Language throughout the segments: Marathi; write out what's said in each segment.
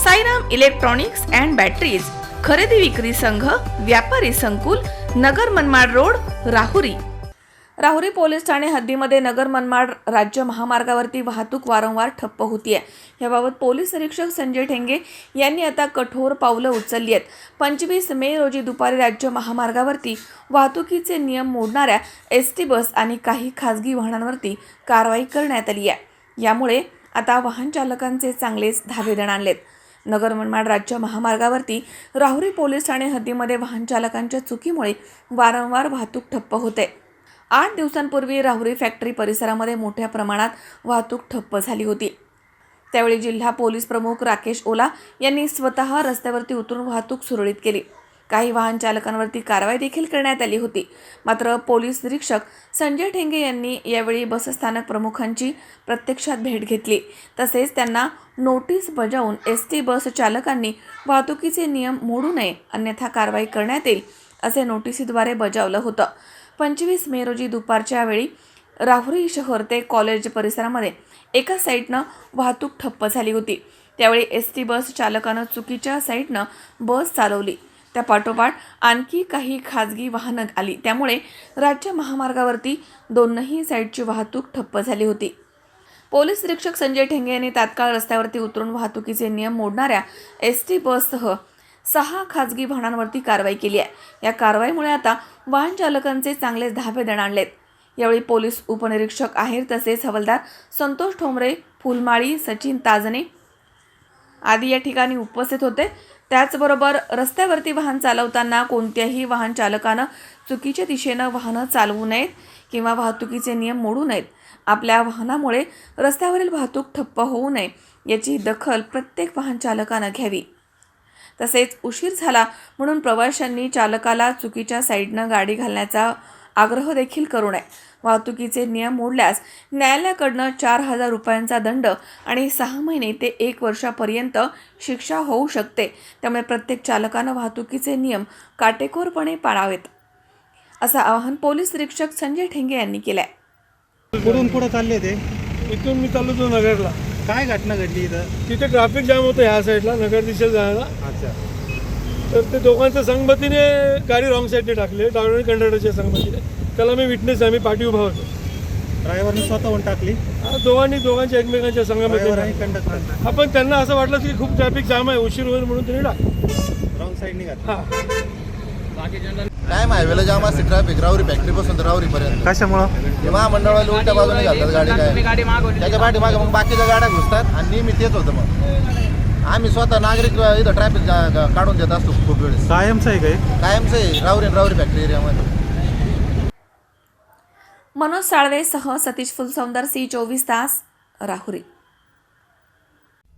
Sairam electronics and batteries खरेदी विक्री संघ व्यापारी संकुल नगर मनमाड रोड राहुरी. राहुरी पोलीस ठाणे हद्दीमध्ये नगर मनमाड राज्य महामार्गावरती वाहतूक वारंवार ठप्प होती आहे याबाबत पोलीस निरीक्षक संजय ठेंगे यांनी आता कठोर पावलं उचलली आहेत. पंचवीस मे रोजी दुपारी राज्य महामार्गावरती वाहतुकीचे नियम मोडणाऱ्या एस टी बस आणि काही खाजगी वाहनांवरती कारवाई करण्यात आली आहे यामुळे आता वाहन चालकांचे चांगलेच आणले आणलेत नगर मनमाड राज्य महामार्गावरती राहुरी पोलीस ठाणे हद्दीमध्ये वाहन चालकांच्या चुकीमुळे वारंवार वाहतूक ठप्प होते. आठ दिवसांपूर्वी राहुरी फॅक्टरी परिसरामध्ये मोठ्या प्रमाणात वाहतूक ठप्प झाली होती. त्यावेळी जिल्हा पोलीस प्रमुख राकेश ओला यांनी स्वतः रस्त्यावरती उतरून वाहतूक सुरळीत केली. काही वाहन चालकांवरती कारवाई देखील करण्यात आली होती. मात्र पोलीस निरीक्षक संजय ठेंगे यांनी यावेळी बसस्थानक प्रमुखांची प्रत्यक्षात भेट घेतली. तसेच त्यांना नोटीस बजावून एस टी बस चालकांनी वाहतुकीचे नियम मोडू नये अन्यथा कारवाई करण्यात येईल असे नोटिसीद्वारे बजावलं होतं. पंचवीस मे रोजी दुपारच्या वेळी राहुरी शहर ते कॉलेज परिसरामध्ये एका साईडनं वाहतूक ठप्प झाली होती. त्यावेळी एस टी बस चालकानं चुकीच्या साईडनं बस चालवली. त्या पाठोपाठ आणखी काही खाजगी वाहनं आली. त्यामुळे राज्य महामार्गावरती दोनही साईडची वाहतूक ठप्प झाली होती. पोलीस निरीक्षक संजय ठेंगे यांनी तात्काळ रस्त्यावरती उतरून वाहतुकीचे नियम मोडणाऱ्या एस टी बससह सहा खाजगी वाहनांवरती कारवाई केली आहे. या कारवाईमुळे आता वाहन चालकांचे चांगलेच धाबे आणलेत. यावेळी पोलीस उपनिरीक्षक आहेर तसेच हवलदार संतोष ठोंबरे फुलमाळी सचिन ताजने आदी या ठिकाणी उपस्थित होते. त्याचबरोबर रस्त्यावरती वाहन चालवताना कोणत्याही वाहन चालकानं चुकीच्या दिशेनं वाहनं चालवू नयेत किंवा वाहतुकीचे नियम मोडू नयेत. आपल्या वाहनामुळे रस्त्यावरील वाहतूक ठप्प होऊ नये याची दखल प्रत्येक वाहन चालकानं घ्यावी. तसेच उशीर झाला म्हणून प्रवाशांनी चालकाला चुकीच्या साईडनं गाडी घालण्याचा आग्रह देखील करू नये. वाहतुकीचे नियम मोडल्यास न्यायालयाकडनं चार हजार रुपयांचा दंड आणि सहा महिने ते एक वर्षापर्यंत शिक्षा होऊ शकते. त्यामुळे प्रत्येक चालकानं वाहतुकीचे नियम काटेकोरपणे पाळावेत. असं आवाहन पोलीस निरीक्षक संजय ठेंगे यांनी केलं आहे कुठून पुढे चालले ते? इथून मी चाललो होतो नगरला. काय घटना घडली इथं? तिथे ट्रॅफिक जाम होतं ह्या साईडला नगर दिशेला जायला अच्छा. तर ते दोघांच्या संगतीने गाडी रॉंग साईडने टाकली. ड्रायव्हर आणि कंडक्टरच्या संगतीने त्याला मी विटनेस आहे मी पाठी उभा होतो. ड्रायव्हरने स्वतःहून टाकली. हा, दोघांनी दोघांच्या एकमेकांच्या ड्रायव्हर आणि संगतीने कंडक्टर आपण त्यांना असं वाटलं की खूप ट्रॅफिक जाम आहे उशीर होईल म्हणून त्यांनी टाक रॉंग साईडनी घातली. हा. टाइम हायवेला जाम असते ट्रॅफिक राहुरी फॅक्टरी पासून तर राहुरी पर्यंत. कशामुळं? हे महामंडळाला उलट्या बाजूने घालतात गाडी काय? त्याच्या पाठीमागे मग बाकीच्या गाड्या घुसतात आणि नेहमी तेच होतं मग. आम्ही स्वतः नागरिक इथं ट्रॅफिक काढून देत असतो खूप वेळेस. कायमचं आहे काय कायमचं आहे. राहुरी आणि राहुरी फॅक्टरी एरियामध्ये मनोज साळवे सह सतीश फुलसौंदर सी चोवीस तास Rahuri.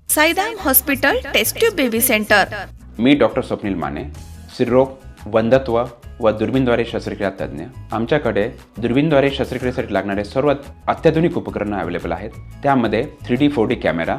Saidham hospital test tube baby centre. मी डॉक्टर स्वप्नील माने स्त्रीरोग वंधत्व व दुर्बीनद्वारे शस्त्रक्रिया तज्ज्ञ. आमच्याकडे दुर्बीनद्वारे शस्त्रक्रियेसाठी लागणारे सर्व अत्याधुनिक उपकरणं अवेलेबल आहेत. त्यामध्ये three D four D camera